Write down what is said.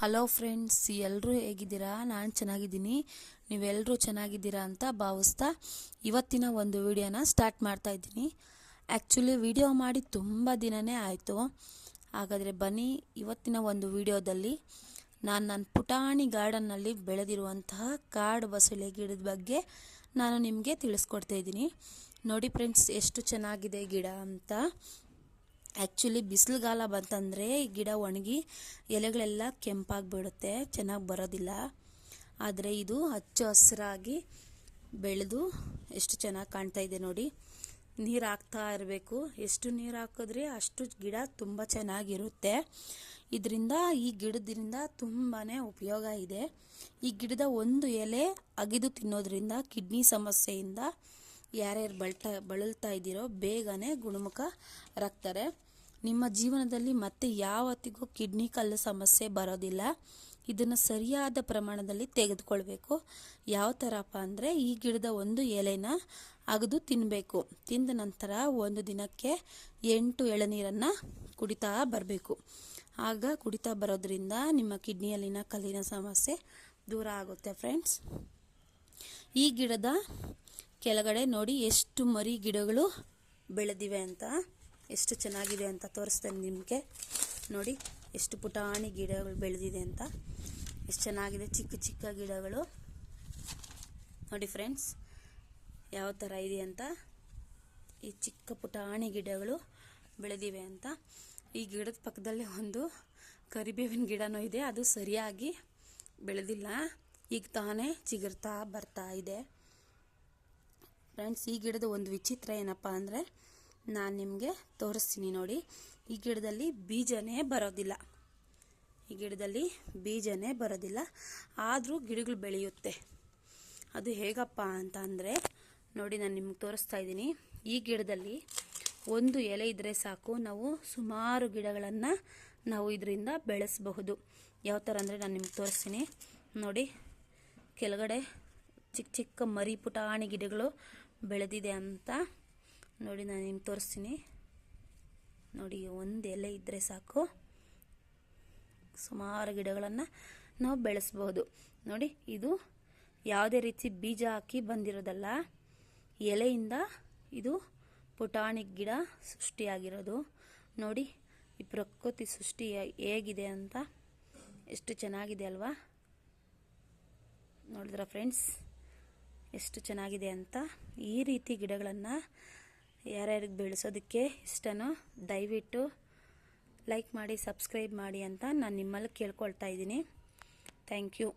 Hello friends ಎಲ್ಲರೂ ಹೇಗಿದ್ದೀರಾ? ನಾನು ಚೆನ್ನಾಗಿದ್ದೀನಿ. ನೀವೆಲ್ಲರೂ ಚೆನ್ನಾಗಿದ್ದೀರಾ ಅಂತ ಭಾವಿಸ್ತಾ ಇವತ್ತಿನ ಒಂದು ವಿಡಿಯೋನ ಸ್ಟಾರ್ಟ್ ಮಾಡ್ತಾ ಇದ್ದೀನಿ. ಆ್ಯಕ್ಚುಲಿ ವಿಡಿಯೋ ಮಾಡಿ ತುಂಬ ದಿನವೇ ಆಯಿತು. ಹಾಗಾದರೆ ಬನ್ನಿ ಇವತ್ತಿನ ಒಂದು ವಿಡಿಯೋದಲ್ಲಿ ನಾನು ನನ್ನ ಪುಟಾಣಿ ಗಾರ್ಡನ್ನಲ್ಲಿ ಬೆಳೆದಿರುವಂತಹ ಕಾಡು ಬಸಳೆ ಗಿಡದ ಬಗ್ಗೆ ನಾನು ನಿಮಗೆ ತಿಳಿಸ್ಕೊಡ್ತಾ ಇದ್ದೀನಿ. ನೋಡಿ ಫ್ರೆಂಡ್ಸ್ ಎಷ್ಟು ಚೆನ್ನಾಗಿದೆ ಗಿಡ ಅಂತ. ಆ್ಯಕ್ಚುಲಿ ಬಿಸಿಲುಗಾಲ ಬಂತಂದರೆ ಗಿಡ ಒಣಗಿ ಎಲೆಗಳೆಲ್ಲ ಕೆಂಪಾಗಿಬಿಡುತ್ತೆ, ಚೆನ್ನಾಗಿ ಬರೋದಿಲ್ಲ. ಆದರೆ ಇದು ಹಚ್ಚ ಹಸಿರಾಗಿ ಬೆಳೆದು ಎಷ್ಟು ಚೆನ್ನಾಗಿ ಕಾಣ್ತಾ ಇದೆ ನೋಡಿ. ನೀರು ಹಾಕ್ತಾ ಇರಬೇಕು. ಎಷ್ಟು ನೀರು ಹಾಕಿದ್ರೆ ಅಷ್ಟು ಗಿಡ ತುಂಬ ಚೆನ್ನಾಗಿರುತ್ತೆ. ಇದರಿಂದ ಈ ಗಿಡದಿಂದ ತುಂಬಾ ಉಪಯೋಗ ಇದೆ. ಈ ಗಿಡದ ಒಂದು ಎಲೆ ಅಗಿದು ತಿನ್ನೋದ್ರಿಂದ, ಕಿಡ್ನಿ ಸಮಸ್ಯೆಯಿಂದ ಯಾರ್ಯಾರು ಬಳ್ತಾ, ಬಳಲ್ತಾ ಇದ್ದೀರೋ ಬೇಗನೆ ಗುಣಮುಖರಾಗ್ತಾರೆ ನಿಮ್ಮ ಜೀವನದಲ್ಲಿ ಮತ್ತೆ ಯಾವತ್ತಿಗೂ ಕಿಡ್ನಿ ಕಲ್ಲು ಸಮಸ್ಯೆ ಬರೋದಿಲ್ಲ. ಇದನ್ನು ಸರಿಯಾದ ಪ್ರಮಾಣದಲ್ಲಿ ತೆಗೆದುಕೊಳ್ಬೇಕು. ಯಾವ ಥರಪ್ಪ ಅಂದರೆ ಈ ಗಿಡದ ಒಂದು ಎಲೆನ ಅಗದು ತಿನ್ನಬೇಕು ತಿಂದ ನಂತರ ಒಂದು ದಿನಕ್ಕೆ ಎಂಟು ಎಳನೀರನ್ನು ಕುಡಿತಾ ಬರಬೇಕು. ಆಗ ಕುಡಿತಾ ಬರೋದ್ರಿಂದ ನಿಮ್ಮ ಕಿಡ್ನಿಯಲ್ಲಿನ ಕಲ್ಲಿನ ಸಮಸ್ಯೆ ದೂರ ಆಗುತ್ತೆ ಫ್ರೆಂಡ್ಸ್ ಈ ಗಿಡದ ಕೆಳಗಡೆ ನೋಡಿ ಎಷ್ಟು ಮರಿ ಗಿಡಗಳು ಬೆಳೆದಿವೆ ಅಂತ. ಎಷ್ಟು ಚೆನ್ನಾಗಿದೆ ಅಂತ ತೋರಿಸ್ತೇನೆ ನಿಮಗೆ. ನೋಡಿ, ಎಷ್ಟು ಪುಟಾಣಿ ಗಿಡಗಳು ಬೆಳೆದಿದೆ ಅಂತ. ಎಷ್ಟು ಚೆನ್ನಾಗಿದೆ, ಚಿಕ್ಕ ಚಿಕ್ಕ ಗಿಡಗಳು. ನೋಡಿ ಫ್ರೆಂಡ್ಸ್ ಯಾವ ಥರ ಇದೆ ಅಂತ. ಈ ಚಿಕ್ಕ ಪುಟಾಣಿ ಗಿಡಗಳು ಬೆಳೆದಿವೆ ಅಂತ. ಈ ಗಿಡದ ಪಕ್ಕದಲ್ಲಿ ಒಂದು ಕರಿಬೇವಿನ ಗಿಡನೂ ಇದೆ. ಅದು ಸರಿಯಾಗಿ ಬೆಳೆದಿಲ್ಲ. ಈಗ ತಾನೇ ಚಿಗುರ್ತಾ ಬರ್ತಾ ಇದೆ. ಫ್ರೆಂಡ್ಸ್ ಈ ಗಿಡದ ಒಂದು ವಿಚಿತ್ರ ಏನಪ್ಪ ಅಂದರೆ ನಾನು ನಿಮಗೆ ತೋರಿಸ್ತೀನಿ ನೋಡಿ. ಈ ಗಿಡದಲ್ಲಿ ಬೀಜನೇ ಬರೋದಿಲ್ಲ. ಈ ಗಿಡದಲ್ಲಿ ಬೀಜನೇ ಬರೋದಿಲ್ಲ. ಆದರೂ ಗಿಡಗಳು ಬೆಳೆಯುತ್ತೆ. ಅದು ಹೇಗಪ್ಪ ಅಂತ ಅಂದರೆ, ನೋಡಿ ನಾನು ನಿಮ್ಗೆ ತೋರಿಸ್ತಾ ಇದ್ದೀನಿ. ಈ ಗಿಡದಲ್ಲಿ ಒಂದು ಎಲೆ ಇದ್ದರೆ ಸಾಕು. ನಾವು ಸುಮಾರು ಗಿಡಗಳನ್ನು ನಾವು ಇದರಿಂದ ಬೆಳೆಸಬಹುದು. ಯಾವ ಥರ ಅಂದರೆ ನಾನು ನಿಮ್ಗೆ ತೋರಿಸ್ತೀನಿ. ನೋಡಿ, ಕೆಳಗಡೆ ಚಿಕ್ಕ ಚಿಕ್ಕ ಮರಿ ಪುಟಾಣಿ ಗಿಡಗಳು ಬೆಳೆದಿದೆ ಅಂತ ನೋಡಿ ನಾನು ನಿಮ್ಗೆ ತೋರಿಸ್ತೀನಿ. ನೋಡಿ ಒಂದು ಎಲೆ ಇದ್ದರೆ ಸಾಕು. ಸುಮಾರು ಗಿಡಗಳನ್ನು ನಾವು ಬೆಳೆಸ್ಬೋದು. ನೋಡಿ, ಇದು ಯಾವುದೇ ರೀತಿ ಬೀಜ ಹಾಕಿ ಬಂದಿರೋದಲ್ಲ, ಎಲೆಯಿಂದ ಇದು ಪುಟಾಣಿ ಗಿಡ ಸೃಷ್ಟಿಯಾಗಿರೋದು. ನೋಡಿ, ಈ ಪ್ರಕೃತಿ ಸೃಷ್ಟಿ ಹೇಗಿದೆ ಅಂತ ಎಷ್ಟು ಚೆನ್ನಾಗಿದೆ ಅಲ್ವಾ? ನೋಡಿದ್ರ ಫ್ರೆಂಡ್ಸ್? ಎಷ್ಟು ಚೆನ್ನಾಗಿದೆ ಅಂತ ಈ ರೀತಿ ಗಿಡಗಳನ್ನು ಯಾರ್ಯಾರಿಗೆ ಬೆಳೆಸೋದಕ್ಕೆ ಇಷ್ಟನೋ ದಯವಿಟ್ಟು ಲೈಕ್ ಮಾಡಿ ಸಬ್ಸ್ಕ್ರೈಬ್ ಮಾಡಿ ಅಂತ ನಾನು ನಿಮ್ಮಲ್ಲಿ ಕೇಳ್ಕೊಳ್ತಾ ಇದ್ದೀನಿ. Thank you